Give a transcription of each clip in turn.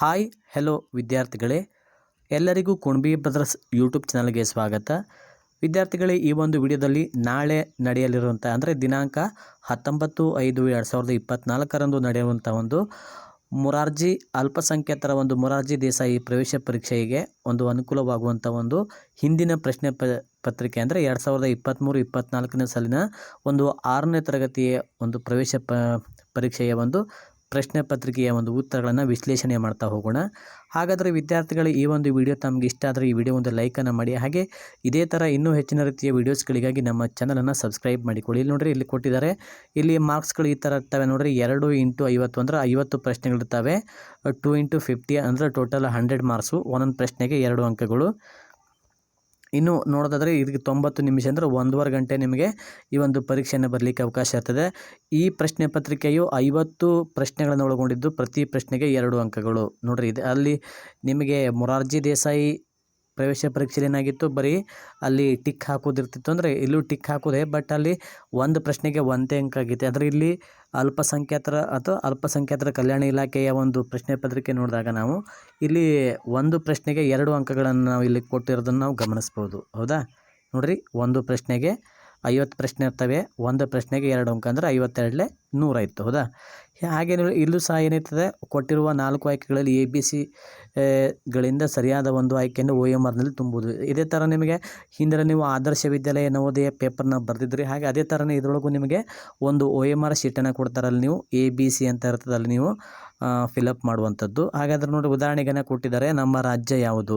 Hi, hello ವಿದ್ಯಾರ್ಥಿಗಳೇ. ಎಲ್ಲರಿಗೂ Kunbi brothers YouTube ಚಾನಲ್ಗೆ ಸ್ವಾಗತ. ವಿದ್ಯಾರ್ಥಿಗಳೇ, ಈ ಒಂದು ವಿಡಿಯೋದಲ್ಲಿ ನಾಳೆ ನಡೆಯಲಿರುವಂಥ, ಅಂದರೆ ದಿನಾಂಕ ಹತ್ತೊಂಬತ್ತು ಐದು ಎರಡು ಸಾವಿರದ ಇಪ್ಪತ್ತ್ನಾಲ್ಕರಂದು ನಡೆಯುವಂಥ ಒಂದು ಮೊರಾರ್ಜಿ, ಅಲ್ಪಸಂಖ್ಯಾತರ ಒಂದು ಮೊರಾರ್ಜಿ ದೇಸಾಯಿ ಪ್ರವೇಶ ಪರೀಕ್ಷೆಗೆ ಒಂದು ಅನುಕೂಲವಾಗುವಂಥ ಒಂದು ಹಿಂದಿನ ಪ್ರಶ್ನೆ ಪ, ಪತ್ರಿಕೆ, ಅಂದರೆ ಎರಡು ಸಾವಿರದ ಇಪ್ಪತ್ತ್ಮೂರು ಇಪ್ಪತ್ತ್ನಾಲ್ಕನೇ ಸಾಲಿನ ಒಂದು ಆರನೇ ತರಗತಿಯ ಒಂದು ಪ್ರವೇಶ ಪರೀಕ್ಷೆಯ ಒಂದು ಪ್ರಶ್ನೆ ಪತ್ರಿಕೆಯ ಒಂದು ಉತ್ತರಗಳನ್ನು ವಿಶ್ಲೇಷಣೆ ಮಾಡ್ತಾ ಹೋಗೋಣ. ಹಾಗಾದರೆ ವಿದ್ಯಾರ್ಥಿಗಳು ಈ ಒಂದು ವಿಡಿಯೋ ತಮಗೆ ಇಷ್ಟ ಆದರೆ ಈ ವಿಡಿಯೋ ಒಂದು ಲೈಕನ್ನು ಮಾಡಿ. ಹಾಗೆ ಇದೇ ಥರ ಇನ್ನೂ ಹೆಚ್ಚಿನ ರೀತಿಯ ವೀಡಿಯೋಸ್ಗಳಿಗಾಗಿ ನಮ್ಮ ಚಾನಲನ್ನು ಸಬ್ಸ್ಕ್ರೈಬ್ ಮಾಡಿಕೊಳ್ಳಿ. ಇಲ್ಲಿ ನೋಡಿರಿ, ಇಲ್ಲಿ ಕೊಟ್ಟಿದ್ದಾರೆ. ಇಲ್ಲಿ ಮಾರ್ಕ್ಸ್ಗಳು ಈ ಥರ ಇರ್ತವೆ ನೋಡಿರಿ. ಎರಡು ಇಂಟು ಐವತ್ತು ಅಂದರೆ ಐವತ್ತು ಪ್ರಶ್ನೆಗಳಿರ್ತವೆ. ಟು ಇಂಟು ಫಿಫ್ಟಿ ಅಂದರೆ ಟೋಟಲ್ ಹಂಡ್ರೆಡ್ ಮಾರ್ಕ್ಸು ಒಂದೊಂದು ಪ್ರಶ್ನೆಗೆ ಎರಡು ಅಂಕಗಳು. ಇನ್ನು ನೋಡೋದಾದರೆ ಇದಕ್ಕೆ ತೊಂಬತ್ತು ನಿಮಿಷ ಅಂದರೆ ಒಂದೂವರೆ ಗಂಟೆ ನಿಮಗೆ ಈ ಒಂದು ಪರೀಕ್ಷೆಯನ್ನು ಬರಲಿಕ್ಕೆ ಅವಕಾಶ ಇರ್ತದೆ. ಈ ಪ್ರಶ್ನೆ ಪತ್ರಿಕೆಯು ಐವತ್ತು ಪ್ರಶ್ನೆಗಳನ್ನು ಒಳಗೊಂಡಿದ್ದು ಪ್ರತಿ ಪ್ರಶ್ನೆಗೆ ಎರಡು ಅಂಕಗಳು. ನೋಡಿರಿ, ಇದು ಅಲ್ಲಿ ನಿಮಗೆ ಮೊರಾರ್ಜಿ ದೇಸಾಯಿ ಪ್ರವೇಶ ಪರೀಕ್ಷೆಯಲ್ಲಿ ಏನಾಗಿತ್ತು? ಬರೀ ಅಲ್ಲಿ ಟಿಕ್ ಹಾಕೋದಿರ್ತಿತ್ತು. ಅಂದರೆ ಇಲ್ಲೂ ಟಿಕ್ ಹಾಕೋದೆ, ಬಟ್ ಅಲ್ಲಿ ಒಂದು ಪ್ರಶ್ನೆಗೆ ಒಂದೇ ಅಂಕ ಆಗಿತ್ತು. ಆದರೆ ಇಲ್ಲಿ ಅಲ್ಪಸಂಖ್ಯಾತರ ಅಥವಾ ಅಲ್ಪಸಂಖ್ಯಾತರ ಕಲ್ಯಾಣ ಇಲಾಖೆಯ ಒಂದು ಪ್ರಶ್ನೆ ಪತ್ರಿಕೆ ನೋಡಿದಾಗ ನಾವು ಇಲ್ಲಿ ಒಂದು ಪ್ರಶ್ನೆಗೆ ಎರಡು ಅಂಕಗಳನ್ನು ನಾವು ಇಲ್ಲಿ ಕೊಟ್ಟಿರೋದನ್ನು ನಾವು ಗಮನಿಸ್ಬೋದು. ಹೌದಾ? ನೋಡಿರಿ, ಒಂದು ಪ್ರಶ್ನೆಗೆ ಐವತ್ತು ಪ್ರಶ್ನೆ ಇರ್ತವೆ. ಒಂದು ಪ್ರಶ್ನೆಗೆ ಎರಡು ಅಂಕ ಅಂದರೆ ಐವತ್ತೆರಡಲೆ ನೂರಾಯಿತು. ಹೌದಾ? ಹಾಗೆ ಇಲ್ಲೂ ಸಹ ಏನಿರ್ತದೆ? ಕೊಟ್ಟಿರುವ ನಾಲ್ಕು ಆಯ್ಕೆಗಳಲ್ಲಿ ಎ ಬಿ ಸಿ ಗಳಿಂದ ಸರಿಯಾದ ಒಂದು ಆಯ್ಕೆಯನ್ನು ಒ ಎಂ ಆರ್ನಲ್ಲಿ ತುಂಬುವುದು ಇದೇ ಥರ ನಿಮಗೆ ಹಿಂದೆ ನೀವು ಆದರ್ಶ ವಿದ್ಯಾಲಯ ನವೋದಯ ಪೇಪರ್ನ ಬರೆದಿದ್ರಿ, ಹಾಗೆ ಅದೇ ಥರನೇ ಇದರೊಳಗೂ ನಿಮಗೆ ಒಂದು ಒ ಎಂ ಆರ್ ಶೀಟನ್ನು ಕೊಡ್ತಾರಲ್ಲಿ ನೀವು ಎ ಬಿ ಸಿ ಅಂತ ಇರ್ತದೆ ನೀವು ಫಿಲಪ್ ಮಾಡುವಂಥದ್ದು. ಹಾಗಾದ್ರೆ ನೋಡಿ ಉದಾಹರಣೆಗೆ ಕೊಟ್ಟಿದ್ದಾರೆ. ನಮ್ಮ ರಾಜ್ಯ ಯಾವುದು?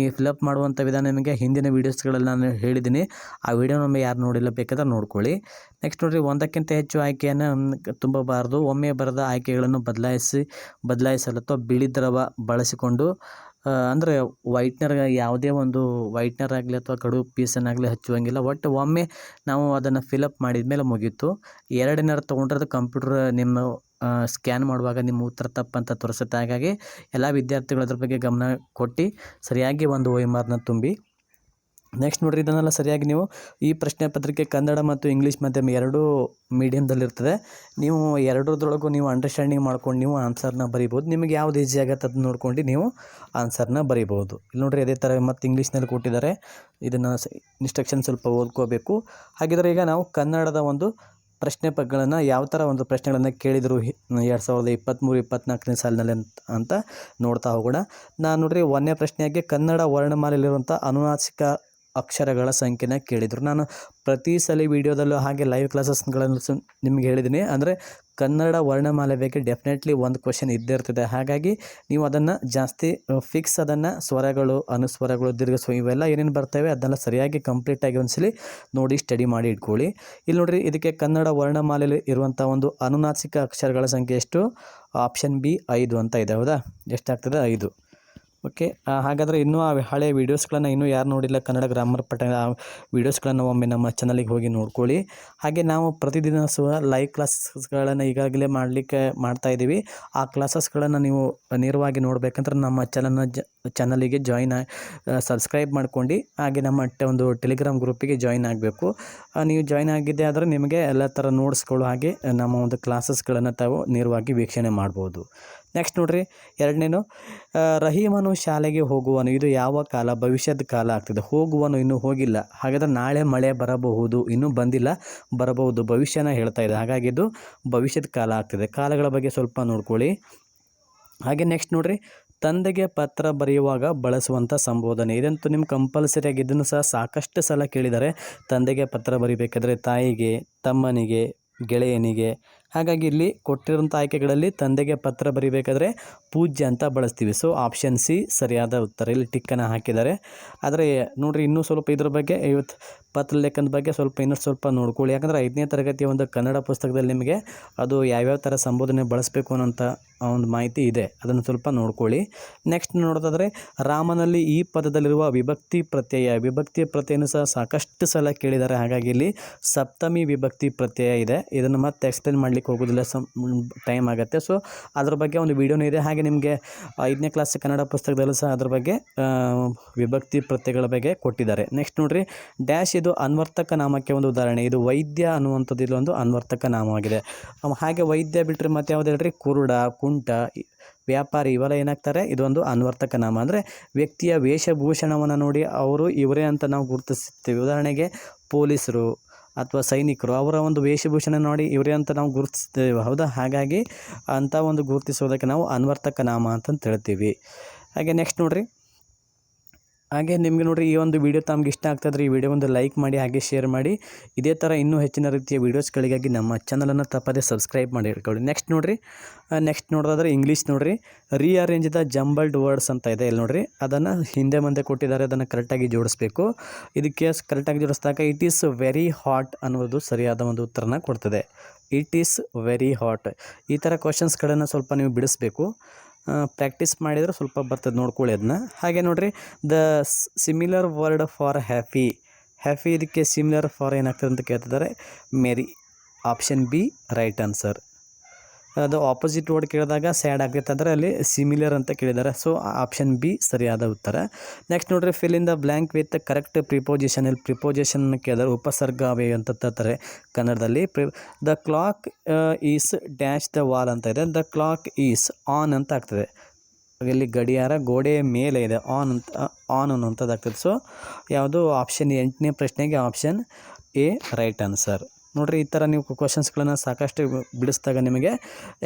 ಈ ಫಿಲಪ್ ಮಾಡುವಂಥ ವಿಧಾನ ನಿಮಗೆ ಹಿಂದಿನ ವೀಡಿಯೋಸ್ಗಳಲ್ಲಿ ನಾನು ಹೇಳಿದ್ದೀನಿ. ಆ ವಿಡಿಯೋ ನಮಗೆ ಯಾರು ನೋಡಿಲ್ಲ ಬೇಕಾದ್ರೆ ನೋಡ್ಕೊಳ್ಳಿ. ನೆಕ್ಸ್ಟ್ ನೋಡಿರಿ, ಒಂದಕ್ಕಿಂತ ಹೆಚ್ಚು ಆಯ್ಕೆಯನ್ನು ತುಂಬಬಾರದು. ಒಮ್ಮೆ ಬರೆದ ಆಯ್ಕೆಗಳನ್ನು ಬದಲಾಯಿಸಿ ಬದಲಾಯಿಸಲು ಅಥವಾ ಬಿಳಿ ದ್ರವ ಬಳಸಿಕೊಂಡು ಅಂದರೆ ವೈಟ್ನರ್ ಯಾವುದೇ ಒಂದು ವೈಟ್ನರ್ ಆಗಲಿ ಅಥವಾ ಕಡು ಪೀಸನ್ನಾಗಲಿ ಹಚ್ಚುವಂಗಿಲ್ಲ. ಒಟ್ಟು ಒಮ್ಮೆ ನಾವು ಅದನ್ನು ಫಿಲಪ್ ಮಾಡಿದ ಮೇಲೆ ಮುಗೀತು. ಎರಡನೇರ ತೊಗೊಂಡ್ರೆ ಅದು ಕಂಪ್ಯೂಟರ್ ನಿಮ್ಮ ಸ್ಕ್ಯಾನ್ ಮಾಡುವಾಗ ನಿಮ್ಮ ಉತ್ತರ ತಪ್ಪಂತ ತೋರಿಸುತ್ತೆ. ಹಾಗಾಗಿ ಎಲ್ಲ ವಿದ್ಯಾರ್ಥಿಗಳು ಅದ್ರ ಬಗ್ಗೆ ಗಮನ ಕೊಟ್ಟು ಸರಿಯಾಗಿ ಒಂದು ಒ ಎಂ ತುಂಬಿ. ನೆಕ್ಸ್ಟ್ ನೋಡಿರಿ, ಇದನ್ನೆಲ್ಲ ಸರಿಯಾಗಿ ನೀವು ಈ ಪ್ರಶ್ನೆ ಪತ್ರಿಕೆ ಕನ್ನಡ ಮತ್ತು ಇಂಗ್ಲೀಷ್ ಮಾಧ್ಯಮ ಎರಡೂ ಮೀಡಿಯಮ್ದಲ್ಲಿರ್ತದೆ ನೀವು ಎರಡರದೊಳಗೂ ನೀವು ಅಂಡರ್ಸ್ಟ್ಯಾಂಡಿಂಗ್ ಮಾಡ್ಕೊಂಡು ನೀವು ಆನ್ಸರ್ನ ಬರಿಬೋದು ನಿಮಗೆ ಯಾವ್ದು ಈಸಿ ಆಗುತ್ತೆ ಅದನ್ನ ನೋಡ್ಕೊಂಡು ನೀವು ಆನ್ಸರ್ನ ಬರಿಬೋದು ಇಲ್ಲಿ ನೋಡಿರಿ, ಅದೇ ಥರ ಮತ್ತು ಇಂಗ್ಲೀಷ್ನಲ್ಲಿ ಕೊಟ್ಟಿದ್ದಾರೆ. ಇದನ್ನು ಇನ್ಸ್ಟ್ರಕ್ಷನ್ ಸ್ವಲ್ಪ ಓದ್ಕೋಬೇಕು. ಹಾಗಿದ್ರೆ ಈಗ ನಾವು ಕನ್ನಡದ ಒಂದು ಪ್ರಶ್ನೆ ಪಗಳನ್ನು ಯಾವ ಥರ ಒಂದು ಪ್ರಶ್ನೆಗಳನ್ನು ಕೇಳಿದರು ಎರಡು ಸಾವಿರದ ಇಪ್ಪತ್ತ್ಮೂರು ಇಪ್ಪತ್ತ್ನಾಲ್ಕನೇ ಸಾಲಿನಲ್ಲಿ ಅಂತ ಅಂತ ನೋಡ್ತಾ ಹೋಗೋಣ. ನಾನು ನೋಡಿರಿ, ಒಂದನೇ ಪ್ರಶ್ನೆಯಾಗಿ ಕನ್ನಡ ವರ್ಣಮಾಲೆಯಲ್ಲಿರುವಂಥ ಅನುನಾಸಿಕ ಅಕ್ಷರಗಳ ಸಂಖ್ಯೆನ ಕೇಳಿದರು. ನಾನು ಪ್ರತಿ ಸಲ ವೀಡಿಯೋದಲ್ಲೂ ಹಾಗೆ ಲೈವ್ ಕ್ಲಾಸಸ್ಗಳನ್ನು ನಿಮ್ಗೆ ಹೇಳಿದ್ದೀನಿ ಅಂದರೆ ಕನ್ನಡ ವರ್ಣಮಾಲೆ ಬಗ್ಗೆ ಡೆಫಿನೆಟ್ಲಿ ಒಂದು ಕ್ವಶನ್ ಇದ್ದೇ ಇರ್ತದೆ. ಹಾಗಾಗಿ ನೀವು ಅದನ್ನು ಜಾಸ್ತಿ ಫಿಕ್ಸ್ ಅದನ್ನು ಸ್ವರಗಳು, ಅನುಸ್ವರಗಳು ದೀರ್ಘ ಸ್ವ ಇವೆಲ್ಲ ಏನೇನು ಬರ್ತವೆ ಅದನ್ನೆಲ್ಲ ಸರಿಯಾಗಿ ಕಂಪ್ಲೀಟಾಗಿ ಒಂದ್ಸಲಿ ನೋಡಿ ಸ್ಟಡಿ ಮಾಡಿ ಇಟ್ಕೊಳ್ಳಿ. ಇಲ್ಲಿ ನೋಡಿರಿ, ಇದಕ್ಕೆ ಕನ್ನಡ ವರ್ಣಮಾಲೆಯಲ್ಲಿ ಇರುವಂಥ ಒಂದು ಅನುನಾಸಿಕ ಅಕ್ಷರಗಳ ಸಂಖ್ಯೆ ಎಷ್ಟು? ಆಪ್ಷನ್ ಬಿ ಐದು ಅಂತ ಇದೆ. ಹೌದಾ? ಎಷ್ಟಾಗ್ತದೆ? ಐದು. ಓಕೆ ಹಾಗಾದರೆ ಇನ್ನೂ ಆ ಹಳೆಯ ವೀಡಿಯೋಸ್ಗಳನ್ನು ಇನ್ನೂ ಯಾರು ನೋಡಿಲ್ಲ? ಕನ್ನಡ ಗ್ರಾಮರ್ ಪಠ ಆ ವೀಡಿಯೋಸ್ಗಳನ್ನು ಒಮ್ಮೆ ನಮ್ಮ ಚಾನಲಿಗೆ ಹೋಗಿ ನೋಡ್ಕೊಳ್ಳಿ. ಹಾಗೆ ನಾವು ಪ್ರತಿದಿನ ಸಹ ಲೈವ್ ಕ್ಲಾಸಸ್ಗಳನ್ನು ಈಗಾಗಲೇ ಮಾಡಲಿಕ್ಕೆ ಮಾಡ್ತಾ ಇದ್ದೀವಿ. ಆ ಕ್ಲಾಸಸ್ಗಳನ್ನು ನೀವು ನೇರವಾಗಿ ನೋಡಬೇಕಂದ್ರೆ ನಮ್ಮ ಚಾನಲ್ನ ಚಾನಲಿಗೆ ಜಾಯಿನ್ ಸಬ್ಸ್ಕ್ರೈಬ್ ಮಾಡ್ಕೊಂಡು ಹಾಗೆ ನಮ್ಮ ಒಂದು ಟೆಲಿಗ್ರಾಮ್ ಗ್ರೂಪಿಗೆ ಜಾಯಿನ್ ಆಗಬೇಕು. ನೀವು ಜಾಯಿನ್ ಆಗಿದ್ದೆ ಆದರೆ ನಿಮಗೆ ಎಲ್ಲ ಥರ ನೋಟ್ಸ್ಗಳು ಹಾಗೆ ನಮ್ಮ ಒಂದು ಕ್ಲಾಸಸ್ಗಳನ್ನು ತಾವು ನೇರವಾಗಿ ವೀಕ್ಷಣೆ ಮಾಡ್ಬೋದು. ನೆಕ್ಸ್ಟ್ ನೋಡ್ರಿ, ಎರಡನೇನು ರಹೀಮನು ಶಾಲೆಗೆ ಹೋಗುವನು. ಇದು ಯಾವ ಕಾಲ? ಭವಿಷ್ಯದ ಕಾಲ ಆಗ್ತದೆ. ಹೋಗುವನು ಇನ್ನೂ ಹೋಗಿಲ್ಲ. ಹಾಗಾದ್ರೆ ನಾಳೆ ಮಳೆ ಬರಬಹುದು, ಇನ್ನೂ ಬಂದಿಲ್ಲ, ಬರಬಹುದು. ಭವಿಷ್ಯನ ಹೇಳ್ತಾ ಇದೆ. ಹಾಗಾಗಿ ಇದು ಭವಿಷ್ಯದ ಕಾಲ ಆಗ್ತದೆ. ಕಾಲಗಳ ಬಗ್ಗೆ ಸ್ವಲ್ಪ ನೋಡ್ಕೊಳ್ಳಿ. ಹಾಗೆ ನೆಕ್ಸ್ಟ್ ನೋಡ್ರಿ, ತಂದೆಗೆ ಪತ್ರ ಬರೆಯುವಾಗ ಬಳಸುವಂಥ ಸಂಬೋಧನೆ. ಇದಂತೂ ನಿಮ್ಮ ಕಂಪಲ್ಸರಿಯಾಗಿ ಇದನ್ನು ಸಹ ಸಾಕಷ್ಟು ಸಲ ಕೇಳಿದ್ದಾರೆ ತಂದೆಗೆ ಪತ್ರ ಬರೀಬೇಕಾದ್ರೆ ತಾಯಿಗೆ, ತಮ್ಮನಿಗೆ, ಗೆಳೆಯನಿಗೆ ಹಾಗಾಗಿ ಇಲ್ಲಿ ಕೊಟ್ಟಿರೋಂಥ ಆಯ್ಕೆಗಳಲ್ಲಿ ತಂದೆಗೆ ಪತ್ರ ಬರಿಬೇಕಾದ್ರೆ ಪೂಜ್ಯ ಅಂತ ಬಳಸ್ತೀವಿ. ಸೊ ಆಪ್ಷನ್ ಸಿ ಸರಿಯಾದ ಉತ್ತರ. ಇಲ್ಲಿ ಟಿಕ್ಕನ್ನು ಹಾಕಿದ್ದಾರೆ. ಆದರೆ ನೋಡಿರಿ ಇನ್ನೂ ಸ್ವಲ್ಪ ಇದ್ರ ಬಗ್ಗೆ ಇವತ್ತು ಪತ್ರ ಲೇಖನದ ಬಗ್ಗೆ ಸ್ವಲ್ಪ ಇನ್ನಷ್ಟು ಸ್ವಲ್ಪ ನೋಡ್ಕೊಳ್ಳಿ. ಯಾಕಂದರೆ ಐದನೇ ತರಗತಿಯ ಒಂದು ಕನ್ನಡ ಪುಸ್ತಕದಲ್ಲಿ ನಿಮಗೆ ಅದು ಯಾವ್ಯಾವ ಥರ ಸಂಬೋಧನೆ ಬಳಸಬೇಕು ಅನ್ನೋಂಥ ಒಂದು ಮಾಹಿತಿ ಇದೆ. ಅದನ್ನು ಸ್ವಲ್ಪ ನೋಡ್ಕೊಳ್ಳಿ. ನೆಕ್ಸ್ಟ್ ನೋಡೋದಾದರೆ, ರಾಮನಲ್ಲಿ ಈ ಪದದಲ್ಲಿರುವ ವಿಭಕ್ತಿ ಪ್ರತ್ಯಯ. ವಿಭಕ್ತಿ ಪ್ರತ್ಯಯನ ಸಹ ಸಾಕಷ್ಟು ಸಲ ಕೇಳಿದ್ದಾರೆ. ಹಾಗಾಗಿ ಇಲ್ಲಿ ಸಪ್ತಮಿ ವಿಭಕ್ತಿ ಪ್ರತ್ಯಯ ಇದೆ. ಇದನ್ನು ಮತ್ತೆ ಎಕ್ಸ್ಪ್ಲೇನ್ ಮಾಡಲಿಕ್ಕೆ ಹೋಗೋದಿಲ್ಲ. ಸಮ್ ಟೈಮ್ ಆಗುತ್ತೆ. ಸೊ ಅದ್ರ ಬಗ್ಗೆ ಒಂದು ವಿಡಿಯೋನೂ ಇದೆ. ಹಾಗೆ ನಿಮಗೆ ಐದನೇ ಕ್ಲಾಸ್ ಕನ್ನಡ ಪುಸ್ತಕದಲ್ಲೂ ಸಹ ಅದ್ರ ಬಗ್ಗೆ ವಿಭಕ್ತಿ ಪ್ರತ್ಯಯಗಳ ಬಗ್ಗೆ ಕೊಟ್ಟಿದ್ದಾರೆ. ನೆಕ್ಸ್ಟ್ ನೋಡಿರಿ ಡ್ಯಾಶ್ ಇದು ಅನ್ವರ್ತಕ ನಾಮಕ್ಕೆ ಒಂದು ಉದಾಹರಣೆ. ಇದು ವೈದ್ಯ ಅನ್ನುವಂಥದ್ದು ಇಲ್ಲೊಂದು ಅನ್ವರ್ತಕ ನಾಮವಾಗಿದೆ. ಹಾಗೆ ವೈದ್ಯ ಬಿಟ್ಟರೆ ಮತ್ತೆ ಯಾವುದು ಹೇಳ್ರಿ? ಕುರುಡ, ಕುಂಟ ವ್ಯಾಪಾರಿ ಇವೆಲ್ಲ ಏನಾಗ್ತಾರೆ? ಇದೊಂದು ಅನ್ವರ್ತಕ ನಾಮ. ಅಂದರೆ ವ್ಯಕ್ತಿಯ ವೇಷಭೂಷಣವನ್ನು ನೋಡಿ ಅವರು ಇವರೇ ಅಂತ ನಾವು ಗುರುತಿಸುತ್ತೇವೆ. ಉದಾಹರಣೆಗೆ ಪೊಲೀಸರು ಅಥವಾ ಸೈನಿಕರು ಅವರ ಒಂದು ವೇಷಭೂಷಣ ನೋಡಿ ಇವರೇ ಅಂತ ನಾವು ಗುರುತಿಸ್ತೇವೆ ಹೌದಾ? ಹಾಗಾಗಿ ಅಂಥ ಒಂದು ಗುರುತಿಸೋದಕ್ಕೆ ನಾವು ಅನ್ವರ್ತಕ ನಾಮ ಅಂತಂತ ಹೇಳ್ತೀವಿ. ಹಾಗೆ ನೆಕ್ಸ್ಟ್ ನೋಡ್ರಿ. ಹಾಗೆ ನಿಮಗೆ ನೋಡಿರಿ ಈ ಒಂದು ವಿಡಿಯೋ ತಮ್ಗೆ ಇಷ್ಟ ಆಗ್ತದ್ರೆ ಈ ವಿಡಿಯೋ ಒಂದು ಲೈಕ್ ಮಾಡಿ, ಹಾಗೆ ಶೇರ್ ಮಾಡಿ. ಇದೇ ಥರ ಇನ್ನೂ ಹೆಚ್ಚಿನ ರೀತಿಯ ವೀಡಿಯೋಸ್ಗಳಿಗಾಗಿ ನಮ್ಮ ಚಾನಲನ್ನು ತಪ್ಪದೇ ಸಬ್ಸ್ಕ್ರೈಬ್ ಮಾಡಿ ಇಟ್ಕೊಳ್ಳಿ. ನೆಕ್ಸ್ಟ್ ನೋಡಿರಿ ನೆಕ್ಸ್ಟ್ ನೋಡೋದಾದ್ರೆ ಇಂಗ್ಲೀಷ್ ನೋಡ್ರಿ. ರೀಅರೇಂಜ್ ದ ಜಂಬಲ್ಡ್ ವರ್ಡ್ಸ್ ಅಂತ ಇದೆ ಇಲ್ಲಿ ನೋಡಿರಿ. ಅದನ್ನು ಹಿಂದೆ ಮುಂದೆ ಕೊಟ್ಟಿದ್ದಾರೆ, ಅದನ್ನು ಕರೆಕ್ಟಾಗಿ ಜೋಡಿಸ್ಬೇಕು. ಇದಕ್ಕೆ ಕರೆಕ್ಟಾಗಿ ಜೋಡಿಸಿದಾಗ ಇಟ್ ಈಸ್ ವೆರಿ ಹಾಟ್ ಅನ್ನೋದು ಸರಿಯಾದ ಒಂದು ಉತ್ತರನ ಕೊಡ್ತದೆ. ಇಟ್ ಈಸ್ ವೆರಿ ಹಾಟ್ ಈ ಥರ ಕ್ವಶನ್ಸ್ಗಳನ್ನು ಸ್ವಲ್ಪ ನೀವು ಬಿಡಿಸ್ಬೇಕು. ಪ್ರಾಕ್ಟೀಸ್ ಮಾಡಿದರೆ ಸ್ವಲ್ಪ ಬರ್ತದೆ, ನೋಡ್ಕೊಳ್ಳಿ ಅದನ್ನ ಹಾಗೆ ನೋಡಿರಿ the similar word for happy happy ಇದಕ್ಕೆ ಸಿಮಿಲರ್ ಫಾರ್ ಏನಾಗ್ತದೆ ಅಂತ ಕೇಳ್ತಿದ್ದಾರೆ. Merry option B right answer ಅದು ಆಪೋಸಿಟ್ ವರ್ಡ್ ಕೇಳಿದಾಗ ಸ್ಯಾಡ್ ಆಗೈತೆ ಅಂದರೆ ಅಲ್ಲಿ ಸಿಮಿಲರ್ ಅಂತ ಕೇಳಿದ್ದಾರೆ. ಸೊ ಆಪ್ಷನ್ ಬಿ ಸರಿಯಾದ ಉತ್ತರ. ನೆಕ್ಸ್ಟ್ ನೋಡ್ರಿ fill in the blank with correct preposition ಇಲ್ಲಿ ಪ್ರಿಪೋಸಿಷನ್ ಕೇಳಿದ್ರೆ ಉಪಸರ್ಗ ಅವೇ ಅಂತ ತರ್ತಾರೆ ಕನ್ನಡದಲ್ಲಿ. Pre the clock is dash the wall ಅಂತ ಇದೆ. ದ ಕ್ಲಾಕ್ ಈಸ್ ಆನ್ ಅಂತ ಆಗ್ತದೆ. ಇಲ್ಲಿ ಗಡಿಯಾರ ಗೋಡೆಯ ಮೇಲೆ ಇದೆ. ಆನ್ ಅಂತ ಆನ್ ಅನ್ನುವಂಥದ್ದು ಆಗ್ತದೆ ಸೊ ಯಾವುದು ಆಪ್ಷನ್ ಎಂಟನೇ ಪ್ರಶ್ನೆಗೆ ಆಪ್ಷನ್ ಎ ರೈಟ್ ಆನ್ಸರ್ ನೋಡ್ರಿ, ಈ ಥರ ನೀವು ಕ್ವಶನ್ಸ್ಗಳನ್ನು ಸಾಕಷ್ಟು ಬಿಡಿಸಿದಾಗ ನಿಮಗೆ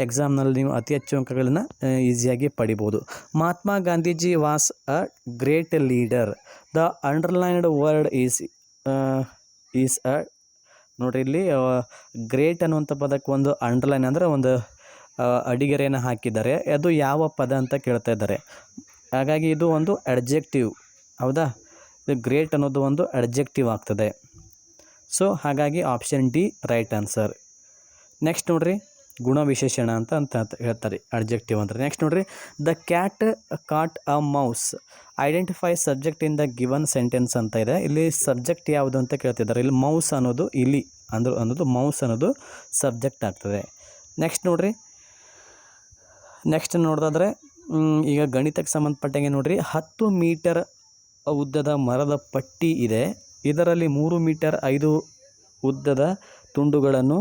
ಎಕ್ಸಾಮ್ನಲ್ಲಿ ನೀವು ಅತಿ ಹೆಚ್ಚು ಅಂಕಗಳನ್ನು ಈಸಿಯಾಗಿ ಪಡಿಬೋದು. Mahatma Gandhiji was a great leader the underlined word is is a ನೋಡಿರಿ, ಇಲ್ಲಿ ಗ್ರೇಟ್ ಅನ್ನುವಂಥ ಪದಕ್ಕೆ ಒಂದು ಅಂಡರ್ಲೈನ್ ಅಂದರೆ ಒಂದು ಅಡಿಗೆರೆಯನ್ನು ಹಾಕಿದ್ದಾರೆ. ಅದು ಯಾವ ಪದ ಅಂತ ಕೇಳ್ತಾ ಇದ್ದಾರೆ. ಹಾಗಾಗಿ ಇದು ಒಂದು ಅಡ್ಜೆಕ್ಟಿವ್ ಹೌದಾ? ಇದು ಗ್ರೇಟ್ ಅನ್ನೋದು ಒಂದು ಅಡ್ಜೆಕ್ಟಿವ್ ಆಗ್ತದೆ. ಸೊ ಹಾಗಾಗಿ option D right answer next ನೋಡ್ರಿ ಗುಣವಿಶೇಷಣ ಅಂತ ಅಂತ ಹೇಳ್ತಾರೆ ಅಡ್ಜೆಕ್ಟಿವ್ ಅಂದರೆ. ನೆಕ್ಸ್ಟ್ ನೋಡ್ರಿ the cat caught a mouse identify subject in the given sentence ಅಂತ ಇದೆ. ಇಲ್ಲಿ ಸಬ್ಜೆಕ್ಟ್ ಯಾವುದು ಅಂತ ಕೇಳ್ತಿದ್ದಾರೆ. ಇಲ್ಲಿ ಮೌಸ್ ಅನ್ನೋದು ಇಲ್ಲಿ ಅಂದ್ರೆ, ಅನ್ನೋದು ಮೌಸ್ ಅನ್ನೋದು ಸಬ್ಜೆಕ್ಟ್ ಆಗ್ತದೆ. ನೆಕ್ಸ್ಟ್ ನೋಡ್ರಿ ನೆಕ್ಸ್ಟ್ ನೋಡೋದಾದ್ರೆ ಈಗ ಗಣಿತಕ್ಕೆ ಸಂಬಂಧಪಟ್ಟಂಗೆ ನೋಡ್ರಿ, ಹತ್ತು ಮೀಟರ್ ಉದ್ದದ ಮರದ ಪಟ್ಟಿ ಇದೆ. ಇದರಲ್ಲಿ ಮೂರು ಮೀಟರ್ ಐದು ಉದ್ದದ ತುಂಡುಗಳನ್ನು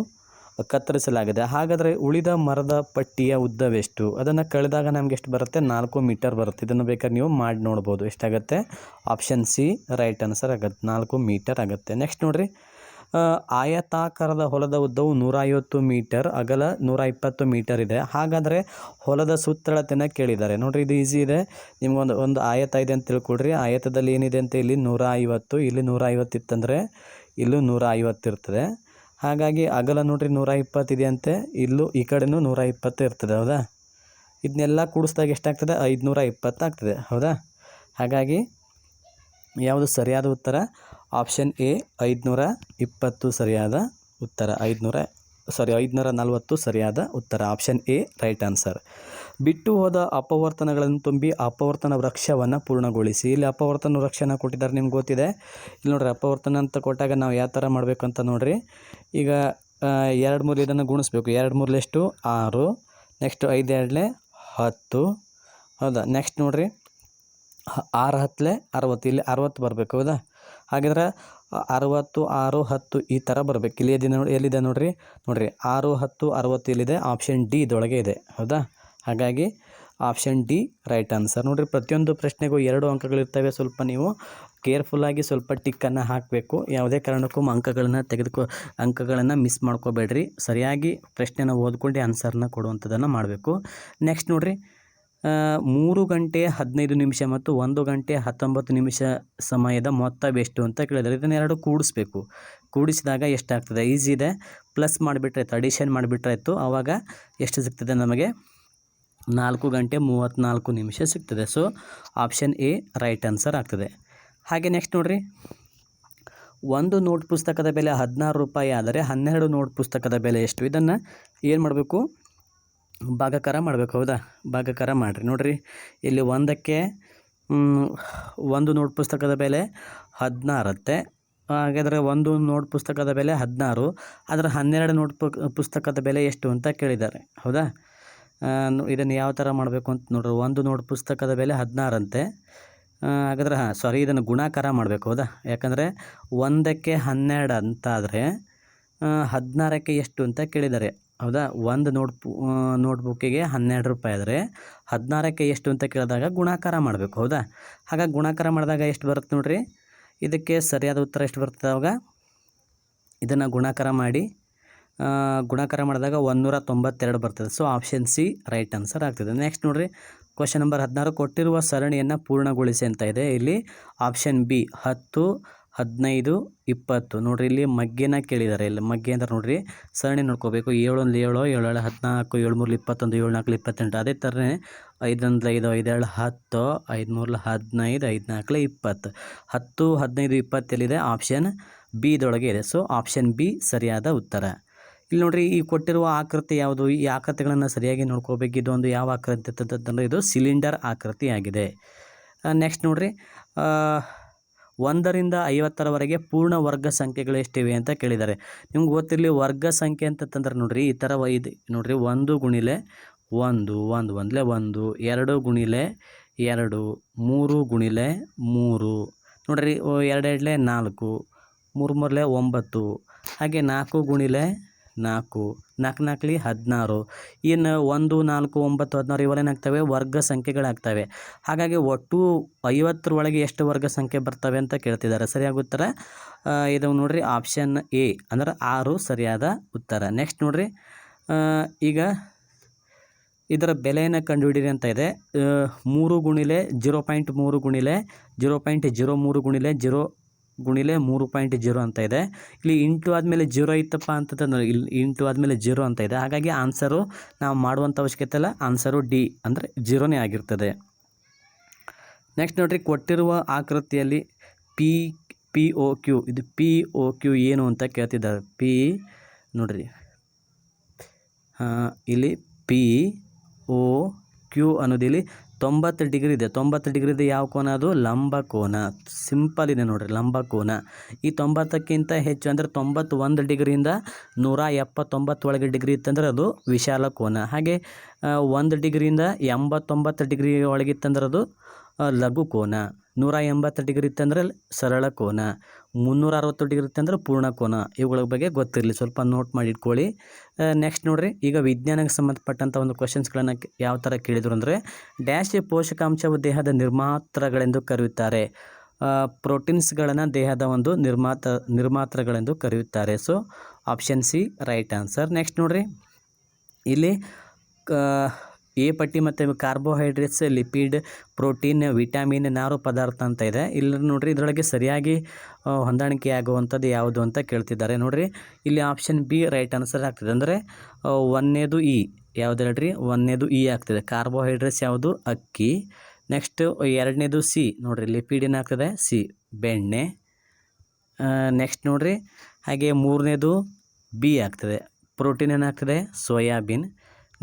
ಕತ್ತರಿಸಲಾಗಿದೆ. ಹಾಗಾದರೆ ಉಳಿದ ಮರದ ಪಟ್ಟಿಯ ಉದ್ದವೆಷ್ಟು? ಅದನ್ನು ಕಳೆದಾಗ ನಮ್ಗೆ ಎಷ್ಟು ಬರುತ್ತೆ? ನಾಲ್ಕು ಮೀಟರ್ ಬರುತ್ತೆ. ಇದನ್ನು ಬೇಕಾದ್ರೆ ನೀವು ಮಾಡಿ ನೋಡ್ಬೋದು. ಎಷ್ಟಾಗುತ್ತೆ? ಆಪ್ಷನ್ ಸಿ ರೈಟ್ ಆನ್ಸರ್ ಆಗುತ್ತೆ. ನಾಲ್ಕು ಮೀಟರ್ ಆಗುತ್ತೆ. ನೆಕ್ಸ್ಟ್ ನೋಡ್ರಿ. ಆಯತಾಕಾರದ ಹೊಲದ ಉದ್ದವು ನೂರ ಐವತ್ತು ಮೀಟರ್, ಅಗಲ ನೂರ ಇಪ್ಪತ್ತು ಮೀಟರ್ ಇದೆ. ಹಾಗಾದರೆ ಹೊಲದ ಸುತ್ತಳತೆನ ಕೇಳಿದ್ದಾರೆ. ನೋಡ್ರಿ, ಇದು ಈಸಿ ಇದೆ. ನಿಮ್ಗೊಂದು, ಒಂದು ಆಯತ ಇದೆ ಅಂತ ತಿಳ್ಕೊಡ್ರಿ ಆಯತದಲ್ಲಿ ಏನಿದೆ ಅಂತ ಇಲ್ಲಿ ನೂರ ಐವತ್ತು ಇಲ್ಲಿ ನೂರ ಐವತ್ತು ಇತ್ತಂದರೆ ಇಲ್ಲೂ ನೂರ ಐವತ್ತು ಇರ್ತದೆ. ಹಾಗಾಗಿ ಅಗಲ ನೋಡ್ರಿ ನೂರ ಇಪ್ಪತ್ತಿದೆ ಅಂತೆ, ಇಲ್ಲೂ ಈ ಕಡೆನೂ ನೂರ ಇಪ್ಪತ್ತು ಇರ್ತದೆ, ಹೌದಾ? ಇದನ್ನೆಲ್ಲ ಕೂಡಿಸಿದಾಗ ಎಷ್ಟಾಗ್ತದೆ? ಐದುನೂರ ಇಪ್ಪತ್ತು ಆಗ್ತದೆ, ಹೌದಾ? ಹಾಗಾಗಿ, ಯಾವುದು ಸರಿಯಾದ ಉತ್ತರ? ಆಪ್ಷನ್ ಎ, ಐದುನೂರ ಇಪ್ಪತ್ತು ಸರಿಯಾದ ಉತ್ತರ, ಐದುನೂರ ಸಾರಿ ಐದುನೂರ ನಲವತ್ತು ಸರಿಯಾದ ಉತ್ತರ. ಆಪ್ಷನ್ ಎ ರೈಟ್ ಆನ್ಸರ್ ಬಿಟ್ಟು ಹೋದ ಅಪವರ್ತನಗಳನ್ನು ತುಂಬಿ ಅಪವರ್ತನ ವೃಕ್ಷವನ್ನು ಪೂರ್ಣಗೊಳಿಸಿ. ಇಲ್ಲಿ ಅಪವರ್ತನ ವೃಕ್ಷನ ಕೊಟ್ಟಿದ್ದಾರೆ, ನಿಮ್ಗೆ ಗೊತ್ತಿದೆ. ಇಲ್ಲಿ ನೋಡ್ರಿ, ಅಪವರ್ತನ ಅಂತ ಕೊಟ್ಟಾಗ ನಾವು ಯಾವ ಥರ ಮಾಡಬೇಕು ಅಂತ ನೋಡ್ರಿ. ಈಗ ಎರಡು ಮೂರು ಇದನ್ನು ಗುಣಿಸ್ಬೇಕು. ಎರಡು ಮೂರಲೆಷ್ಟು ಆರು. ನೆಕ್ಸ್ಟ್ ಐದು ಎರಡಲೆ ಹತ್ತು. ಹೌದಾ? ನೆಕ್ಸ್ಟ್ ನೋಡ್ರಿ. ಆರು ಹತ್ತಲೆ ಅರವತ್ತು. ಇಲ್ಲಿ ಅರವತ್ತು ಬರಬೇಕು, ಹೌದಾ? ಹಾಗಿದ್ರೆ, ಅರುವತ್ತು, ಆರು, ಹತ್ತು ಈ ಥರ ಬರಬೇಕು. ಇಲ್ಲಿ ಎಲ್ಲಿದೆ ನೋಡಿ, ಎಲ್ಲಿದೆ ನೋಡಿರಿ? ನೋಡಿರಿ, ಆರು, ಹತ್ತು, ಅರುವತ್ತು ಇಲ್ಲಿದೆ. ಆಪ್ಷನ್ ಡಿ ಇದೊಳಗೆ ಇದೆ. ಹೌದಾ? ಹಾಗಾಗಿ ಆಪ್ಷನ್ ಡಿ ರೈಟ್ ಆನ್ಸರ್ ನೋಡಿರಿ, ಪ್ರತಿಯೊಂದು ಪ್ರಶ್ನೆಗೂ ಎರಡು ಅಂಕಗಳಿರ್ತವೆ ಸ್ವಲ್ಪ ನೀವು ಕೇರ್ಫುಲ್ಲಾಗಿ ಸ್ವಲ್ಪ ಟಿಕ್ಕನ್ನು ಹಾಕಬೇಕು. ಯಾವುದೇ ಕಾರಣಕ್ಕೂ ಅಂಕಗಳನ್ನು ತೆಗೆದುಕೊ, ಅಂಕಗಳನ್ನು ಮಿಸ್ ಮಾಡ್ಕೋಬೇಡ್ರಿ. ಸರಿಯಾಗಿ ಪ್ರಶ್ನೆನ ಓದ್ಕೊಂಡು ಆನ್ಸರ್ನ ಕೊಡುವಂಥದ್ದನ್ನು ಮಾಡಬೇಕು. ನೆಕ್ಸ್ಟ್ ನೋಡ್ರಿ ಮೂರು ಗಂಟೆ ಹದಿನೈದು ನಿಮಿಷ ಮತ್ತು ಒಂದು ಗಂಟೆ ಹತ್ತೊಂಬತ್ತು ನಿಮಿಷ ಸಮಯದ ಮೊತ್ತ ಎಷ್ಟು ಅಂತ ಕೇಳಿದರೆ ಇದನ್ನೆರಡು ಕೂಡಿಸ್ಬೇಕು. ಕೂಡಿಸಿದಾಗ ಎಷ್ಟಾಗ್ತದೆ? ಈಸಿ ಇದೆ. ಪ್ಲಸ್ ಮಾಡಿಬಿಟ್ರಾಯ್ತು ಅಡಿಷನ್ ಮಾಡಿಬಿಟ್ರಾಯ್ತು ಆವಾಗ ಎಷ್ಟು ಸಿಗ್ತದೆ ನಮಗೆ? ನಾಲ್ಕು ಗಂಟೆ ಮೂವತ್ತ್ನಾಲ್ಕು ನಿಮಿಷ ಸಿಗ್ತದೆ. So, option A, right answer ಆಗ್ತದೆ. ಹಾಗೆ ನೆಕ್ಸ್ಟ್ ನೋಡಿರಿ. ಒಂದು ನೋಟ್ ಪುಸ್ತಕದ ಬೆಲೆ ಹದಿನಾರು ರೂಪಾಯಿ ಆದರೆ ಹನ್ನೆರಡು ನೋಟ್ ಪುಸ್ತಕದ ಬೆಲೆ ಎಷ್ಟು? ಇದನ್ನು ಏನು ಮಾಡಬೇಕು? ಭಾಗಾಕಾರ ಮಾಡಬೇಕು, ಹೌದಾ? ಭಾಗಾಕಾರ ಮಾಡಿರಿ. ನೋಡಿರಿ, ಇಲ್ಲಿ ಒಂದಕ್ಕೆ ಒಂದು ನೋಟ್ ಪುಸ್ತಕದ ಬೆಲೆ ಹದಿನಾರತ್ತೆ ಹಾಗಾದರೆ ಒಂದು ನೋಟ್ ಪುಸ್ತಕದ ಬೆಲೆ ಹದಿನಾರು ಅದರ ಹನ್ನೆರಡು ನೋಟ್ ಪುಸ್ತಕದ ಬೆಲೆ ಎಷ್ಟು ಅಂತ ಕೇಳಿದ್ದಾರೆ, ಹೌದಾ? ಇದನ್ನು ಯಾವ ಥರ ಮಾಡಬೇಕು ಅಂತ ನೋಡ್ರಿ. ಒಂದು ನೋಟ್ ಪುಸ್ತಕದ ಬೆಲೆ ಹದಿನಾರಂತೆ ಹಾಗಾದ್ರೆ ಹಾಂ ಸಾರಿ ಇದನ್ನು ಗುಣಾಕಾರ ಮಾಡಬೇಕು, ಹೌದಾ? ಯಾಕಂದರೆ ಒಂದಕ್ಕೆ ಹನ್ನೆರಡು ಅಂತಾದರೆ ಹದಿನಾರಕ್ಕೆ ಎಷ್ಟು ಅಂತ ಕೇಳಿದ್ದಾರೆ. ಹೌದಾ? ಒಂದು ನೋಟ್ ನೋಟ್ಬುಕ್ಕಿಗೆ ಹನ್ನೆರಡು ರೂಪಾಯಿ ಆದರೆ ಹದಿನಾರಕ್ಕೆ ಎಷ್ಟು ಅಂತ ಕೇಳಿದಾಗ ಗುಣಾಕಾರ ಮಾಡಬೇಕು, ಹೌದಾ? ಹಾಗಾಗಿ ಗುಣಾಕಾರ ಮಾಡಿದಾಗ ಎಷ್ಟು ಬರುತ್ತೆ ನೋಡ್ರಿ? ಇದಕ್ಕೆ ಸರಿಯಾದ ಉತ್ತರ ಎಷ್ಟು ಬರ್ತದೆ ಅವಾಗ? ಇದನ್ನು ಗುಣಾಕಾರ ಮಾಡಿ ಗುಣಾಕಾರ ಮಾಡಿದಾಗ ಒಂದೂರ ತೊಂಬತ್ತೆರಡು ಬರ್ತದೆ. So option C right answer ಆಗ್ತದೆ. ನೆಕ್ಸ್ಟ್ ನೋಡಿರಿ ಕ್ವಶನ್ ನಂಬರ್ ಹದಿನಾರು ಕೊಟ್ಟಿರುವ ಸರಣಿಯನ್ನು ಪೂರ್ಣಗೊಳಿಸಿ ಅಂತ ಇದೆ. ಇಲ್ಲಿ ಆಪ್ಷನ್ ಬಿ ಹತ್ತು ಹದಿನೈದು, ಇಪ್ಪತ್ತು. ನೋಡ್ರಿ, ಇಲ್ಲಿ ಮಗ್ಗೆನ ಕೇಳಿದ್ದಾರೆ ಇಲ್ಲಿ ಮಗ್ಗೆ ಅಂದ್ರೆ ನೋಡ್ರಿ, ಸರಣಿ ನೋಡ್ಕೋಬೇಕು. ಏಳು ಒಂದು ಏಳು ಏಳು ಏಳು ಹದಿನಾಲ್ಕು, ಏಳು ಮೂರಲ್ಲಿ ಇಪ್ಪತ್ತೊಂದು, ಏಳು ನಾಲ್ಕು ಇಪ್ಪತ್ತೆಂಟು. ಅದೇ ಥರನೇ ಐದೊಂದು ಐದು ಐದೇಳು ಹತ್ತು, ಐದು ಮೂರು ಹದಿನೈದು, ಐದು ನಾಲ್ಕು ಇಪ್ಪತ್ತು. ಹತ್ತು, ಹದಿನೈದು ಇಪ್ಪತ್ತೆಲ್ಲಿದೆ ಆಪ್ಷನ್ ಬಿ ಇದೊಳಗೆ ಇದೆ. ಸೊ, ಆಪ್ಷನ್ ಬಿ ಸರಿಯಾದ ಉತ್ತರ. ಇಲ್ಲಿ ನೋಡ್ರಿ, ಈ ಕೊಟ್ಟಿರುವ ಆಕೃತಿ ಯಾವುದು? ಈ ಆಕೃತಿಗಳನ್ನು ಸರಿಯಾಗಿ ನೋಡ್ಕೋಬೇಕು. ಇದು ಒಂದು ಯಾವ ಆಕೃತಿ ಅಂತಂದ್ರೆ ಇದು ಸಿಲಿಂಡರ್ ಆಕೃತಿ ಆಗಿದೆ ನೆಕ್ಸ್ಟ್ ನೋಡ್ರಿ ಒಂದರಿಂದ ಐವತ್ತರವರೆಗೆ ಪೂರ್ಣ ವರ್ಗ ಸಂಖ್ಯೆಗಳು ಎಷ್ಟಿವೆ ಅಂತ ಕೇಳಿದ್ದಾರೆ. ನಿಮ್ಗೆ ಗೊತ್ತಿರಲಿ, ವರ್ಗ ಸಂಖ್ಯೆ ಅಂತಂದ್ರೆ ನೋಡ್ರಿ, ಈ ಥರ ಇದು ನೋಡ್ರಿ, ಒಂದು ಗುಣಿಲೆ ಒಂದು ಒಂದು ಒಂದಲೇ ಒಂದು, ಎರಡು ಗುಣಿಲೆ ಎರಡು, ಮೂರು ಗುಣಿಲೆ ಮೂರು, ನೋಡ್ರಿ ಎರಡು ಎರಡಲೇ ನಾಲ್ಕು ಮೂರು ಮೂರಲೆ ಒಂಬತ್ತು, ಹಾಗೆ ನಾಲ್ಕು ಗುಣಿಲೆ ನಾಲ್ಕು ನಾಲ್ಕು ನಾಲ್ಕಲಿ ಹದಿನಾರು. ಇನ್ನು ಒಂದು, ನಾಲ್ಕು, ಒಂಬತ್ತು, ಹದಿನಾರು ಇವೆಲ್ಲೇನಾಗ್ತವೆ ವರ್ಗ ಸಂಖ್ಯೆಗಳಾಗ್ತವೆ. ಹಾಗಾಗಿ ಒಟ್ಟು ಐವತ್ತರ ಒಳಗೆ ಎಷ್ಟು ವರ್ಗ ಸಂಖ್ಯೆ ಬರ್ತವೆ ಅಂತ ಕೇಳ್ತಿದ್ದಾರೆ. ಸರಿಯಾದ ಉತ್ತರ? ಇದು ನೋಡ್ರಿ ಆಪ್ಷನ್ ಎ ಅಂದ್ರೆ ಆರು ಸರಿಯಾದ ಉತ್ತರ. ನೆಕ್ಸ್ಟ್ ನೋಡಿರಿ. ಈಗ ಇದರ ಬೆಲೆಯನ್ನು ಕಂಡುಹಿಡಿಯಿರಿ ಅಂತ ಇದೆ. ಮೂರು ಗುಣಿಲೆ ಜೀರೋ ಪಾಯಿಂಟ್ ಮೂರು ಗುಣಿಲೆ, ಜೀರೋ ಪಾಯಿಂಟ್ ಜೀರೋ ಮೂರು ಗುಣಿಲೆ ಜೀರೋ ಗುಣಿಲೆ ಮೂರು ಪಾಯಿಂಟ್ ಜೀರೋ ಅಂತ ಇದೆ. ಇಲ್ಲಿ ಇಂಟು ಆದಮೇಲೆ ಜೀರೋ ಇತ್ತಪ್ಪ ಅಂತಂದ್ರೆ ಇಲ್ಲಿ ಇಂಟು ಆದಮೇಲೆ ಜೀರೋ ಅಂತ ಇದೆ. ಹಾಗಾಗಿ ಆನ್ಸರು ನಾವು ಮಾಡುವಂಥ ಅವಶ್ಯಕತೆ ಇಲ್ಲ. ಆನ್ಸರು ಡಿ ಅಂದರೆ ಜೀರೋನೇ ಆಗಿರ್ತದೆ. ನೆಕ್ಸ್ಟ್ ನೋಡ್ರಿ, ಕೊಟ್ಟಿರುವ ಆಕೃತಿಯಲ್ಲಿ ಪಿ ಪಿ ಒ ಕ್ಯೂ ಇದು ಪಿ ಒ ಕ್ಯೂ ಏನು ಅಂತ ಕೇಳ್ತಿದ್ದಾರೆ. ಪಿ ನೋಡ್ರಿ. ಇಲ್ಲಿ ಪಿ ಓ ಕ್ಯೂ ಅನ್ನೋದು ಇಲ್ಲಿ ತೊಂಬತ್ತು ಡಿಗ್ರಿ ಇದೆ. ತೊಂಬತ್ತು ಡಿಗ್ರಿದು ಯಾವ ಕೋನ ಅದು? ಲಂಬ ಕೋನ. ಸಿಂಪಲ್ ಇದೆ ನೋಡ್ರಿ, ಲಂಬ ಕೋನ. ಈ ತೊಂಬತ್ತಕ್ಕಿಂತ ಹೆಚ್ಚು ಅಂದರೆ ತೊಂಬತ್ತು ಒಂದು ಡಿಗ್ರಿಯಿಂದ ನೂರ ಎಪ್ಪತ್ತೊಂಬತ್ತೊಳಗೆ ಡಿಗ್ರಿ ಇತ್ತಂದ್ರೆ ಅದು ವಿಶಾಲ ಕೋನ. ಹಾಗೆ ಒಂದು ಡಿಗ್ರಿಯಿಂದ ಎಂಬತ್ತೊಂಬತ್ತು ಡಿಗ್ರಿ ಒಳಗಿತ್ತಂದ್ರೆ ಅದು ಲಘು ಕೋನ. ನೂರ ಎಂಬತ್ತು ಡಿಗ್ರಿ ಇತ್ತಂದ್ರೆ ಸರಳ ಕೋನ. ಮುನ್ನೂರ ಅರವತ್ತು ಡಿಗ್ರಿ ಇತ್ತಂದ್ರೆ ಪೂರ್ಣ ಕೋನ. ಇವುಗಳ ಬಗ್ಗೆ ಗೊತ್ತಿರಲಿ. ಸ್ವಲ್ಪ ನೋಟ್ ಮಾಡಿ ಇಟ್ಕೊಳ್ಳಿ ನೆಕ್ಸ್ಟ್ ನೋಡಿರಿ. ಈಗ ವಿಜ್ಞಾನಕ್ಕೆ ಸಂಬಂಧಪಟ್ಟಂಥ ಒಂದು ಕ್ವಶನ್ಸ್ಗಳನ್ನು ಯಾವ ಥರ ಕೇಳಿದ್ರು ಅಂದರೆ ಡ್ಯಾಶ್ ಪೋಷಕಾಂಶವು ದೇಹದ ನಿರ್ಮಾತ್ರಗಳೆಂದು ಕರೆಯುತ್ತಾರೆ. ಪ್ರೋಟೀನ್ಸ್ಗಳನ್ನು ದೇಹದ ಒಂದು ನಿರ್ಮಾತ ನಿರ್ಮಾತ್ರಗಳೆಂದು ಕರೆಯುತ್ತಾರೆ. So option C right answer next ನೋಡಿರಿ. ಇಲ್ಲಿ ಎ ಪಟ್ಟಿ ಮತ್ತು ಕಾರ್ಬೋಹೈಡ್ರೇಟ್ಸ್ ಲಿಪಿಡ್ ಪ್ರೋಟೀನ್ ವಿಟಮಿನ್ ನಾರು ಪದಾರ್ಥ ಅಂತ ಇದೆ. ಇಲ್ಲಿ ನೋಡಿರಿ, ಇದರೊಳಗೆ ಸರಿಯಾಗಿ ಹೊಂದಾಣಿಕೆ ಆಗುವಂಥದ್ದು ಯಾವುದು ಅಂತ ಕೇಳ್ತಿದ್ದಾರೆ ನೋಡಿರಿ. ಇಲ್ಲಿ ಆಪ್ಷನ್ ಬಿ ರೈಟ್ ಆನ್ಸರ್ ಆಗ್ತದೆ. ಅಂದರೆ ಒಂದನೇದು ಇ ಯಾವ್ದು ಹೇಳ್ರಿ? ಒಂದನೇದು ಇ ಆಗ್ತದೆ. ಕಾರ್ಬೋಹೈಡ್ರೇಟ್ಸ್ ಯಾವುದು? ಅಕ್ಕಿ. ನೆಕ್ಸ್ಟ್ ಎರಡನೇದು ಸಿ ನೋಡಿರಿ ಲಿಪಿಡ್ ಏನಾಗ್ತದೆ? ಸಿ ಬೆಣ್ಣೆ. ನೆಕ್ಸ್ಟ್ ನೋಡಿರಿ, ಹಾಗೆ ಮೂರನೇದು ಬಿ ಆಗ್ತದೆ. ಪ್ರೋಟೀನ್ ಏನಾಗ್ತದೆ? ಸೋಯಾಬೀನ್.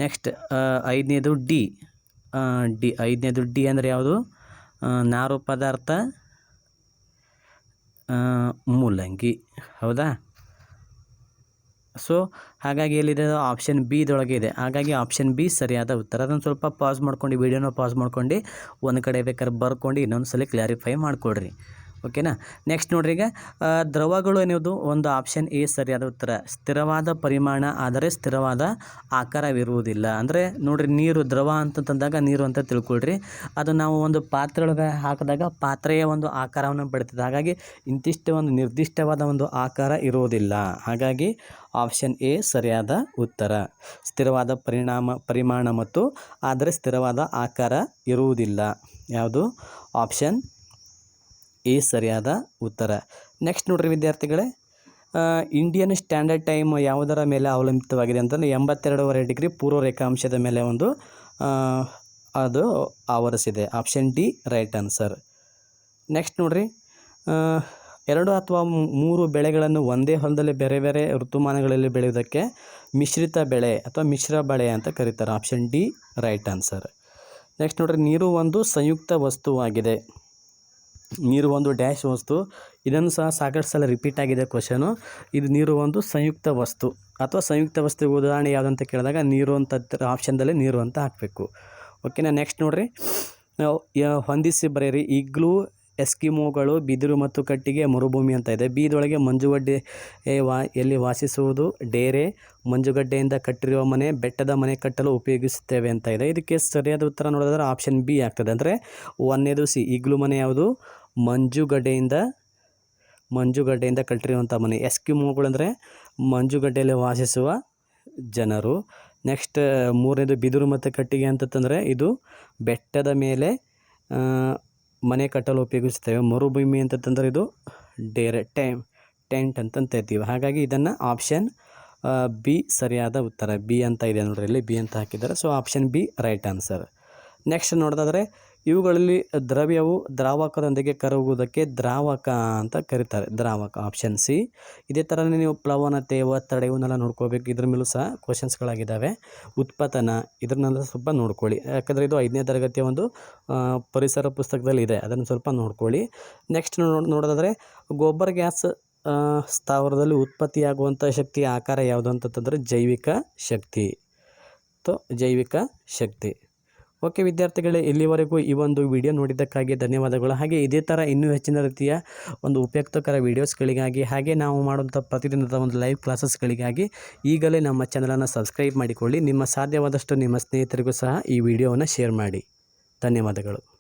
ನೆಕ್ಸ್ಟ್ ಐದನೇದು ಡಿ ಡಿ ಐದನೇದು ಡಿ ಅಂದರೆ ಯಾವುದು? ನಾರು ಪದಾರ್ಥ ಮೂಲಂಗಿ. ಹೌದಾ? ಸೊ ಹಾಗಾಗಿ ಎಲ್ಲಿದೆ? ಆಪ್ಷನ್ ಬಿ ಇದೊಳಗೆ ಇದೆ. ಹಾಗಾಗಿ ಆಪ್ಷನ್ ಬಿ ಸರಿಯಾದ ಉತ್ತರ. ಅದನ್ನು ಸ್ವಲ್ಪ ಪಾಸ್ ಮಾಡ್ಕೊಂಡು ವಿಡಿಯೋನ ಪಾಸ್ ಮಾಡ್ಕೊಂಡು, ಒಂದು ಕಡೆ ಬೇಕಾದ್ರೆ ಬರ್ಕೊಂಡು ಇನ್ನೊಂದು ಸಲ ಕ್ಲಾರಿಫೈ ಮಾಡಿಕೊಡ್ರಿ ಓಕೆನಾ? ನೆಕ್ಸ್ಟ್ ನೋಡ್ರಿ ಈಗ ದ್ರವಗಳು ಅನ್ನೋದು ಒಂದು ಆಪ್ಷನ್ ಎ ಸರಿಯಾದ ಉತ್ತರ. ಸ್ಥಿರವಾದ ಪರಿಮಾಣ ಆದರೆ ಸ್ಥಿರವಾದ ಆಕಾರವಿರುವುದಿಲ್ಲ. ಅಂದರೆ ನೋಡ್ರಿ ನೀರು, ದ್ರವ ಅಂತಂದಾಗ ನೀರು ಅಂತ ತಿಳ್ಕೊಳ್ರಿ. ಅದು ನಾವು ಒಂದು ಪಾತ್ರೆ ಒಳಗೆ ಹಾಕಿದಾಗ ಪಾತ್ರೆಯ ಒಂದು ಆಕಾರವನ್ನು ಪಡಿತದೆ ಹಾಗಾಗಿ ಇಂತಿಷ್ಟು ಒಂದು ನಿರ್ದಿಷ್ಟವಾದ ಒಂದು ಆಕಾರ ಇರುವುದಿಲ್ಲ. ಹಾಗಾಗಿ ಆಪ್ಷನ್ ಎ ಸರಿಯಾದ ಉತ್ತರ. ಸ್ಥಿರವಾದ ಪರಿಣಾಮ, ಪರಿಮಾಣ ಮತ್ತು ಆದರೆ ಸ್ಥಿರವಾದ ಆಕಾರ ಇರುವುದಿಲ್ಲ. ಯಾವುದು? ಆಪ್ಷನ್ ಎ ಸರಿಯಾದ ಉತ್ತರ. ನೆಕ್ಸ್ಟ್ ನೋಡ್ರಿ ವಿದ್ಯಾರ್ಥಿಗಳೇ ಇಂಡಿಯನ್ ಸ್ಟ್ಯಾಂಡರ್ಡ್ ಟೈಮ್ ಯಾವುದರ ಮೇಲೆ ಅವಲಂಬಿತವಾಗಿದೆ ಅಂತಂದರೆ ಎಂಬತ್ತೆರಡೂವರೆ ಡಿಗ್ರಿ ಪೂರ್ವ ರೇಖಾಂಶದ ಮೇಲೆ ಒಂದು ಅದು ಆವರಿಸಿದೆ. Option D right answer next ನೋಡ್ರಿ ಎರಡು ಅಥವಾ ಮೂರು ಬೆಳೆಗಳನ್ನು ಒಂದೇ ಹೊಲದಲ್ಲಿ ಬೇರೆ ಬೇರೆ ಋತುಮಾನಗಳಲ್ಲಿ ಬೆಳೆಯುವುದಕ್ಕೆ ಮಿಶ್ರಿತ ಬೆಳೆ ಅಥವಾ ಮಿಶ್ರ ಬೆಳೆ ಅಂತ ಕರೀತಾರೆ. Option D right answer next ನೋಡ್ರಿ, ನೀರು ಒಂದು ಸಂಯುಕ್ತ ವಸ್ತುವಾಗಿದೆ. ನೀರು ಒಂದು ಡ್ಯಾಶ್ ವಸ್ತು. ಇದನ್ನು ಸಹ ಸಾಕಷ್ಟು ಸಲ ರಿಪೀಟ್ ಆಗಿದೆ ಕ್ವಶನು ಇದು ನೀರು ಒಂದು ಸಂಯುಕ್ತ ವಸ್ತು. ಅಥವಾ ಸಂಯುಕ್ತ ವಸ್ತುವಿಗೆ ಉದಾಹರಣೆ ಯಾವುದಂತ ಕೇಳಿದಾಗ ನೀರು ಅಂತ ಆಪ್ಷನ್ದಲ್ಲಿ ನೀರು ಅಂತ ಹಾಕಬೇಕು. ಓಕೆನಾ ನೆಕ್ಸ್ಟ್ ನೋಡಿರಿ. ಹೊಂದಿಸಿ ಬರೆಯಿರಿ. ಈಗಲೂ ಎಸ್ಕಿಮೋಗಳು, ಬಿದಿರು ಮತ್ತು ಕಟ್ಟಿಗೆ ಮರುಭೂಮಿ ಅಂತ ಇದೆ. ಬೀದೊಳಗೆ ಮಂಜುಗಡ್ಡೆ ವಾ, ಎಲ್ಲಿ ವಾಸಿಸುವುದು? ಡೇರೆ, ಮಂಜುಗಡ್ಡೆಯಿಂದ ಕಟ್ಟಿರುವ ಮನೆ, ಬೆಟ್ಟದ ಮನೆ ಕಟ್ಟಲು ಉಪಯೋಗಿಸುತ್ತೇವೆ ಅಂತ ಇದೆ. ಇದಕ್ಕೆ ಸರಿಯಾದ ಉತ್ತರ ನೋಡಿದ್ರೆ ಆಪ್ಷನ್ ಬಿ ಆಗ್ತದೆ. ಅಂದರೆ ಒಂದನೇದು ಸಿ ಈಗಲೂ ಮನೆ ಯಾವುದು? ಮಂಜುಗಡ್ಡೆಯಿಂದ ಮಂಜುಗಡ್ಡೆಯಿಂದ ಕಟ್ಟಿರುವಂಥ ಮನೆ. ಎಸ್ಕಿಮೋಗಳಂದರೆ ಮಂಜುಗಡ್ಡೆಯಲ್ಲಿ ವಾಸಿಸುವ ಜನರು. ನೆಕ್ಸ್ಟ್ ಮೂರನೇದು ಬಿದಿರು ಮತ್ತು ಕಟ್ಟಿಗೆ ಅಂತಂದರೆ ಇದು ಬೆಟ್ಟದ ಮೇಲೆ ಮನೆ ಕಟ್ಟಲು ಉಪಯೋಗಿಸ್ತೇವೆ ಮರುಭೂಮಿ ಅಂತಂದರೆ ಇದು ಡೇರೆ ಟೆಮ್ ಟೆಂಟ್ ಅಂತಂತ ಇರ್ತೀವಿ. ಹಾಗಾಗಿ ಇದನ್ನು ಆಪ್ಷನ್ ಬಿ ಸರಿಯಾದ ಉತ್ತರ. ಬಿ ಅಂತ ಇದೆ ನೋಡ್ರಿ ಇಲ್ಲಿ, ಬಿ ಅಂತ ಹಾಕಿದ್ದಾರೆ. So option B right answer. Next ನೋಡೋದಾದರೆ ಇವುಗಳಲ್ಲಿ ದ್ರವ್ಯವು ದ್ರಾವಕದೊಂದಿಗೆ ಕರಗುವುದಕ್ಕೆ ದ್ರಾವಕ ಅಂತ ಕರೀತಾರೆ. ದ್ರಾವಕ ಆಪ್ಷನ್ ಸಿ ಇದೇ ಥರನೇ ನೀವು ಪ್ಲವನತೆ ಒತ್ತಡ ಇವನ್ನೆಲ್ಲ ನೋಡ್ಕೋಬೇಕು ಇದ್ರ ಮೇಲೂ ಸಹ ಕ್ವಶನ್ಸ್ಗಳಾಗಿದ್ದಾವೆ ಉತ್ಪತನ ಇದ್ರನ್ನೆಲ್ಲ ಸ್ವಲ್ಪ ನೋಡ್ಕೊಳ್ಳಿ. ಯಾಕಂದರೆ ಇದು ಐದನೇ ತರಗತಿಯ ಒಂದು ಪರಿಸರ ಪುಸ್ತಕದಲ್ಲಿ ಇದೆ. ಅದನ್ನು ಸ್ವಲ್ಪ ನೋಡ್ಕೊಳ್ಳಿ. ನೆಕ್ಸ್ಟ್ ನೋಡೋದಾದರೆ ಗೊಬ್ಬರ ಗ್ಯಾಸ್ ಸ್ಥಾವರದಲ್ಲಿ ಉತ್ಪತ್ತಿಯಾಗುವಂಥ ಶಕ್ತಿಯ ಆಕಾರ ಯಾವುದು ಅಂತಂತಂದರೆ ಜೈವಿಕ ಶಕ್ತಿ. ತೋ, ಜೈವಿಕ ಶಕ್ತಿ. ಓಕೆ ವಿದ್ಯಾರ್ಥಿಗಳೇ, ಇಲ್ಲಿವರೆಗೂ ಈ ಒಂದು ವಿಡಿಯೋ ನೋಡಿದ್ದಕ್ಕಾಗಿ ಧನ್ಯವಾದಗಳು. ಹಾಗೆ ಇದೇ ಥರ ಇನ್ನೂ ಹೆಚ್ಚಿನ ರೀತಿಯ ಒಂದು ಉಪಯುಕ್ತಕರ ವೀಡಿಯೋಸ್ಗಳಿಗಾಗಿ, ಹಾಗೆ ನಾವು ಮಾಡುವಂಥ ಪ್ರತಿದಿನದ ಒಂದು ಲೈವ್ ಕ್ಲಾಸಸ್ಗಳಿಗಾಗಿ ಈಗಲೇ ನಮ್ಮ ಚಾನಲನ್ನು ಸಬ್ಸ್ಕ್ರೈಬ್ ಮಾಡಿಕೊಳ್ಳಿ. ನಿಮ್ಮ ಸಾಧ್ಯವಾದಷ್ಟು ನಿಮ್ಮ ಸ್ನೇಹಿತರಿಗೂ ಸಹ ಈ ವಿಡಿಯೋವನ್ನು ಶೇರ್ ಮಾಡಿ. ಧನ್ಯವಾದಗಳು.